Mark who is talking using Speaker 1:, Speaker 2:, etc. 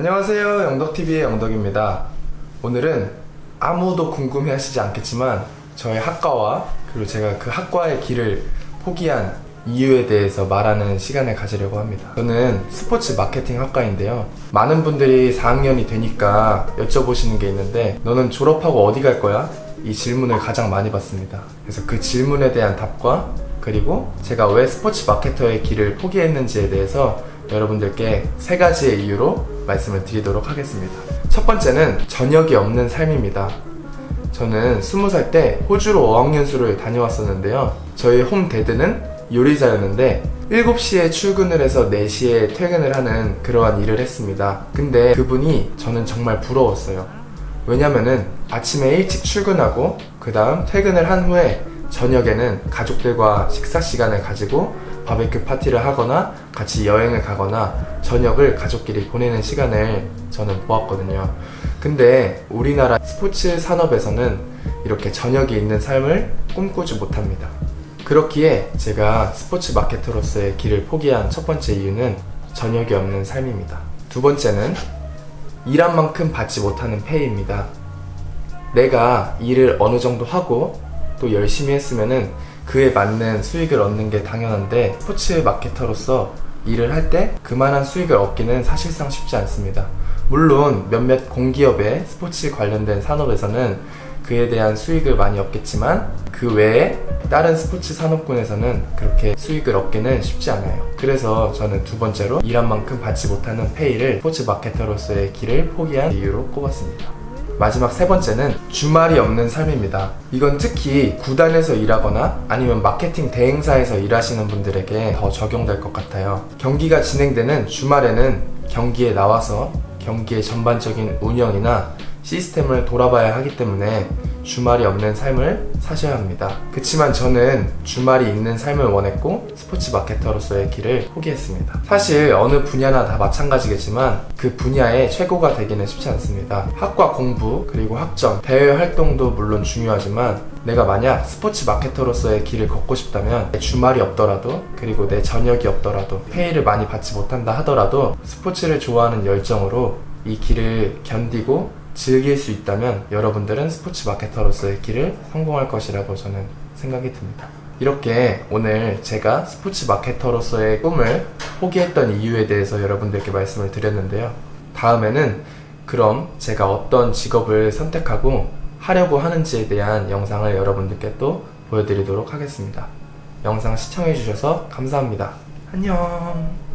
Speaker 1: 안녕하세요. 영덕TV의 영덕입니다. 오늘은 아무도 궁금해 하시지 않겠지만 저희 학과와 그리고 제가 그 학과의 길을 포기한 이유에 대해서 말하는 시간을 가지려고 합니다. 저는 스포츠 마케팅 학과인데요. 많은 분들이 4학년이 되니까 여쭤보시는 게 있는데 너는 졸업하고 어디 갈 거야? 이 질문을 가장 많이 받습니다. 그래서 그 질문에 대한 답과 그리고 제가 왜 스포츠 마케터의 길을 포기했는지에 대해서 여러분들께 세 가지의 이유로 말씀을 드리도록 하겠습니다. 첫 번째는 저녁이 없는 삶입니다. 저는 20살 때 호주로 어학연수를 다녀왔었는데요. 저희 홈데드는 요리사였는데 7시에 출근을 해서 4시에 퇴근을 하는 그러한 일을 했습니다. 근데 그분이 저는 정말 부러웠어요. 왜냐면은 아침에 일찍 출근하고 그 다음 퇴근을 한 후에 저녁에는 가족들과 식사 시간을 가지고 바베큐 파티를 하거나 같이 여행을 가거나 저녁을 가족끼리 보내는 시간을 저는 보았거든요. 근데 우리나라 스포츠 산업에서는 이렇게 저녁이 있는 삶을 꿈꾸지 못합니다. 그렇기에 제가 스포츠 마케터로서의 길을 포기한 첫 번째 이유는 저녁이 없는 삶입니다. 두 번째는 일한 만큼 받지 못하는 페이입니다. 내가 일을 어느 정도 하고 또 열심히 했으면은 그에 맞는 수익을 얻는 게 당연한데 스포츠 마케터로서 일을 할 때 그만한 수익을 얻기는 사실상 쉽지 않습니다. 물론 몇몇 공기업의 스포츠 관련된 산업에서는 그에 대한 수익을 많이 얻겠지만 그 외에 다른 스포츠 산업군에서는 그렇게 수익을 얻기는 쉽지 않아요. 그래서 저는 두 번째로 일한 만큼 받지 못하는 페이를 스포츠 마케터로서의 길을 포기한 이유로 꼽았습니다. 마지막 세 번째는 주말이 없는 삶입니다. 이건 특히 구단에서 일하거나 아니면 마케팅 대행사에서 일하시는 분들에게 더 적용될 것 같아요. 경기가 진행되는 주말에는 경기에 나와서 경기의 전반적인 운영이나 시스템을 돌아봐야 하기 때문에 주말이 없는 삶을 사셔야 합니다. 그치만 저는 주말이 있는 삶을 원했고 스포츠 마케터로서의 길을 포기했습니다. 사실 어느 분야나 다 마찬가지겠지만 그 분야의 최고가 되기는 쉽지 않습니다. 학과 공부 그리고 학점, 대외 활동도 물론 중요하지만 내가 만약 스포츠 마케터로서의 길을 걷고 싶다면 내 주말이 없더라도 그리고 내 저녁이 없더라도 페이를 많이 받지 못한다 하더라도 스포츠를 좋아하는 열정으로 이 길을 견디고 즐길 수 있다면 여러분들은 스포츠 마케터로서의 길을 성공할 것이라고 저는 생각이 듭니다. 이렇게 오늘 제가 스포츠 마케터로서의 꿈을 포기했던 이유에 대해서 여러분들께 말씀을 드렸는데요. 다음에는 그럼 제가 어떤 직업을 선택하고 하려고 하는지에 대한 영상을 여러분들께 또 보여드리도록 하겠습니다. 영상 시청해주셔서 감사합니다. 안녕!